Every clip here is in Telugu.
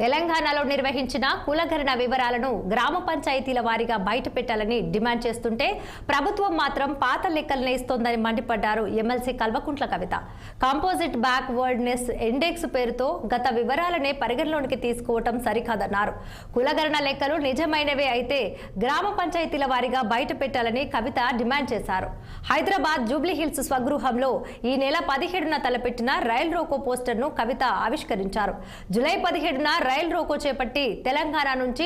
తెలంగాణలో నిర్వహించిన కులగరణ వివరాలను గ్రామ పంచాయతీల వారీగా బయట పెట్టాలని డిమాండ్ చేస్తుంటే ప్రభుత్వం మాత్రం పాత లెక్కలనే ఇస్తోందని మండిపడ్డారు MLC Kalvakuntla Kavitha. Composite backwardness index పేరుతో గత వివరాలనే పరిగణలోనికి తీసుకోవటం సరికాదన్నారు. కులగరణ లెక్కలు నిజమైనవే అయితే గ్రామ పంచాయతీల వారీగా బయట పెట్టాలని కవిత డిమాండ్ చేశారు. హైదరాబాద్ జూబ్లీహిల్స్ స్వగృహంలో ఈ నెల పదిహేడున తలపెట్టిన రైల్ రోకో పోస్టర్ను కవిత ఆవిష్కరించారు. జూలై పదిహేడున రైల్ రోకో చేపట్టి తెలంగాణ నుంచి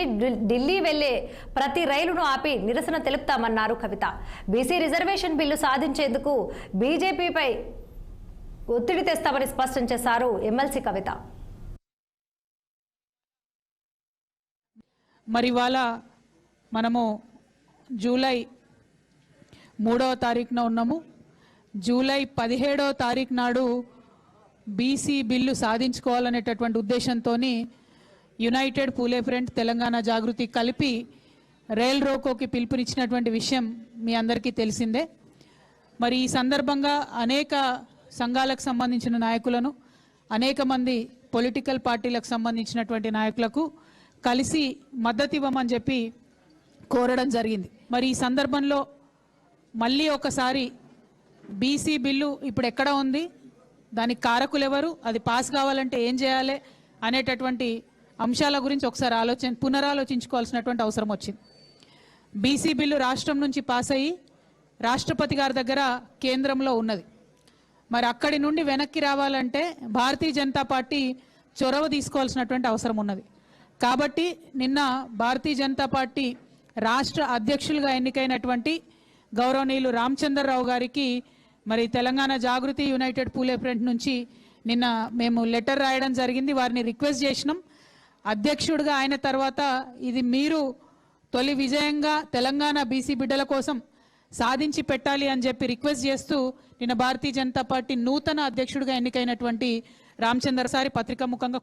ఢిల్లీ వెళ్ళే ప్రతి రైలును ఆపి నిరసన తెలుపుతామన్నారు కవిత. బీసీ రిజర్వేషన్ బిల్లు సాధించేందుకు బీజేపీపై ఒత్తిడి తెస్తామని స్పష్టం చేశారు ఎమ్మెల్సీ కవిత. మరి ఇవాళ మనము జూలై మూడవ తారీఖున ఉన్నాము. జూలై పదిహేడవ తారీఖు నాడు బీసీ బిల్లు సాధించుకోవాలనేటటువంటి ఉద్దేశంతో యునైటెడ్ పూలే ఫ్రంట్ తెలంగాణ జాగృతి కలిపి రైల్ రోకోకి పిలుపునిచ్చినటువంటి విషయం మీ అందరికీ తెలిసిందే. మరి ఈ సందర్భంగా అనేక సంఘాలకు సంబంధించిన నాయకులను అనేక మంది పొలిటికల్ పార్టీలకు సంబంధించినటువంటి నాయకులకు కలిసి మద్దతు ఇవ్వమని చెప్పి కోరడం జరిగింది. మరి ఈ సందర్భంలో మళ్ళీ ఒకసారి బీసీ బిల్లు ఇప్పుడు ఎక్కడ ఉంది? దానికి కారకులు ఎవరు? అది పాస్ కావాలంటే ఏం చేయాలి? అనేటటువంటి అంశాల గురించి ఒకసారి ఆలోచన పునరాలోచించుకోవాల్సినటువంటి అవసరం వచ్చింది. బీసీ బిల్లు రాష్ట్రం నుంచి పాస్ అయ్యి రాష్ట్రపతి గారి దగ్గర కేంద్రంలో ఉన్నది. మరి అక్కడి నుండి వెనక్కి రావాలంటే భారతీయ జనతా పార్టీ చొరవ తీసుకోవాల్సినటువంటి అవసరం ఉన్నది. కాబట్టి నిన్న భారతీయ జనతా పార్టీ రాష్ట్ర అధ్యక్షులుగా ఎన్నికైనటువంటి గౌరవనీయులు రామచంద్రరావు గారికి మరి తెలంగాణ జాగృతి యునైటెడ్ పూలే ఫ్రంట్ నుంచి నిన్న మేము లెటర్ రాయడం జరిగింది. వారిని రిక్వెస్ట్ చేసినాం. అధ్యక్షుడిగా ఆయన తర్వాత ఇది మీరు తొలి విజయంగా తెలంగాణ బీసీ బిడ్డల కోసం సాధించి పెట్టాలి అని చెప్పి రిక్వెస్ట్ చేస్తూ నిన్న భారతీయ జనతా పార్టీ నూతన అధ్యక్షుడిగా ఎన్నికైనటువంటి రామచంద్ర సారి పత్రికా ముఖంగా